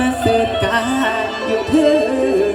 มาเสืบการอยู่เพื่อ